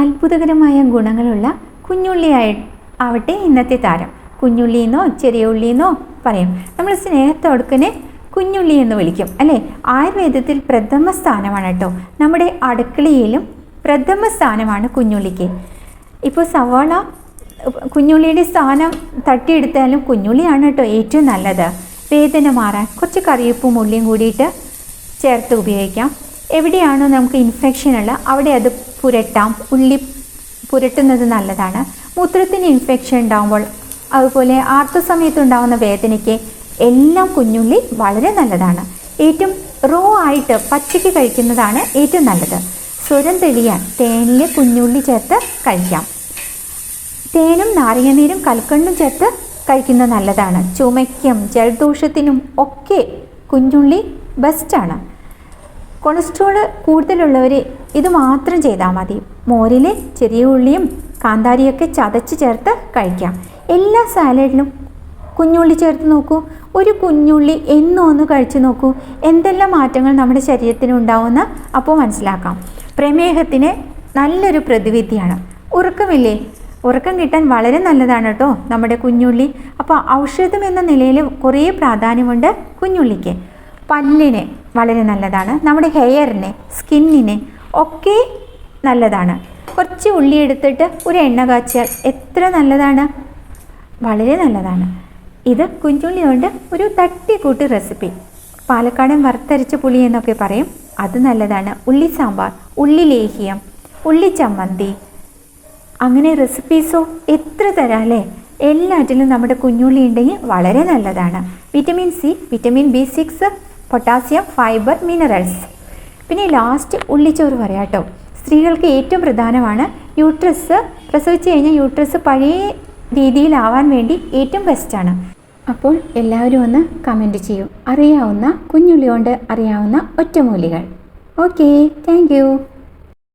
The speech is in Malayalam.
അത്ഭുതകരമായ ഗുണങ്ങളുള്ള കുഞ്ഞുള്ളിയായി ആവട്ടെ ഇന്നത്തെ താരം. കുഞ്ഞുള്ളിയെന്നോ ചെറിയ ഉള്ളിയെന്നോ പറയും. നമ്മൾ സ്നേഹത്തോടുക്കനെ കുഞ്ഞുള്ളി എന്ന് വിളിക്കും അല്ലേ? ആയുർവേദത്തിൽ പ്രഥമ സ്ഥാനമാണ് കേട്ടോ. നമ്മുടെ അടുക്കളയിലും പ്രഥമ സ്ഥാനമാണ് കുഞ്ഞുള്ളിക്ക്. ഇപ്പോൾ സവാള കുഞ്ഞുള്ളിയുടെ സ്ഥാനം തട്ടിയെടുത്താലും കുഞ്ഞുള്ളിയാണ് കേട്ടോ ഏറ്റവും നല്ലത്. വേദന മാറാൻ കുറച്ച് കറിവേപ്പും ഉള്ളിയും കൂടിയിട്ട് ചേർത്ത് ഉപയോഗിക്കാം. എവിടെയാണോ നമുക്ക് ഇൻഫെക്ഷൻ ഉള്ള അവിടെ അത് പുരട്ടാം. ഉള്ളി പുരട്ടുന്നത് നല്ലതാണ്. മൂത്രത്തിന് ഇൻഫെക്ഷൻ ഉണ്ടാകുമ്പോൾ അതുപോലെ ആർത്ത ഉണ്ടാകുന്ന വേദനയ്ക്ക് എല്ലാം കുഞ്ഞുള്ളി വളരെ നല്ലതാണ്. ഏറ്റവും റോ ആയിട്ട് പച്ചയ്ക്ക് കഴിക്കുന്നതാണ് ഏറ്റവും നല്ലത്. സ്വരം തെളിയാൻ തേനിൽ കുഞ്ഞുള്ളി ചേർത്ത് കഴിക്കാം. തേനും നാരങ്ങനീരും കൽക്കണ്ണും ചേർത്ത് കഴിക്കുന്നത് നല്ലതാണ്. ചുമയ്ക്കും ജലദോഷത്തിനും ഒക്കെ കുഞ്ഞുള്ളി ബെസ്റ്റാണ് കൊളസ്ട്രോൾ കൂടുതലുള്ളവർ ഇത് മാത്രം ചെയ്താൽ മതി. മോരിൽ ചെറിയ ഉള്ളിയും കാന്താരിയൊക്കെ ചതച്ച് ചേർത്ത് കഴിക്കാം. എല്ലാ സാലഡിലും കുഞ്ഞുള്ളി ചേർത്ത് നോക്കൂ. ഒരു കുഞ്ഞുള്ളി എന്നും ഒന്ന് കഴിച്ചു നോക്കൂ. എന്തെല്ലാം മാറ്റങ്ങൾ നമ്മുടെ ശരീരത്തിന് ഉണ്ടാവുമെന്ന് അപ്പോൾ മനസ്സിലാക്കാം. പ്രമേഹത്തിന് നല്ലൊരു പ്രതിവിധിയാണ്. ഉറക്കമില്ലേ? ഉറക്കം കിട്ടാൻ വളരെ നല്ലതാണ് കേട്ടോ നമ്മുടെ കുഞ്ഞുള്ളി. അപ്പോൾ ഔഷധം എന്ന നിലയിൽ കുറേ പ്രാധാന്യമുണ്ട് കുഞ്ഞുള്ളിക്ക്. പല്ലിന് വളരെ നല്ലതാണ്. നമ്മുടെ ഹെയറിന് സ്കിന്നിന് ഒക്കെ നല്ലതാണ്. കുറച്ച് ഉള്ളി എടുത്തിട്ട് ഒരു എണ്ണ കാച്ചിയാൽ എത്ര നല്ലതാണ്? വളരെ നല്ലതാണ്. ഇത് കുഞ്ഞുള്ളി കൊണ്ട് ഒരു തട്ടിക്കൂട്ട് റെസിപ്പി. പാലക്കാടൻ വറുത്തരച്ച പുളി എന്നൊക്കെ പറയും. അത് നല്ലതാണ്. ഉള്ളി സാമ്പാർ ഉള്ളി ലേഹ്യം ഉള്ളി ചമ്മന്തി. അങ്ങനെ റെസിപ്പീസോ എത്ര തരാം അല്ലേ? എല്ലാറ്റിലും നമ്മുടെ കുഞ്ഞുള്ളി ഉണ്ടെങ്കിൽ വളരെ നല്ലതാണ്. Vitamin C vitamin B six potassium fibre minerals. പിന്നെ ലാസ്റ്റ് ഉള്ളിച്ചോറ് പറയാം കേട്ടോ. സ്ത്രീകൾക്ക് ഏറ്റവും പ്രധാനമാണ് യൂട്രസ്. പ്രസവിച്ച് കഴിഞ്ഞാൽ യൂട്രസ് പഴയ രീതിയിലാവാൻ വേണ്ടി ഏറ്റവും ബെസ്റ്റാണ് അപ്പോൾ എല്ലാവരും ഒന്ന് കമന്റ് ചെയ്യൂ. അറിയാവുന്ന കുഞ്ഞുള്ളി കൊണ്ട് അറിയാവുന്ന ഒറ്റമൂലികൾ. Okay thank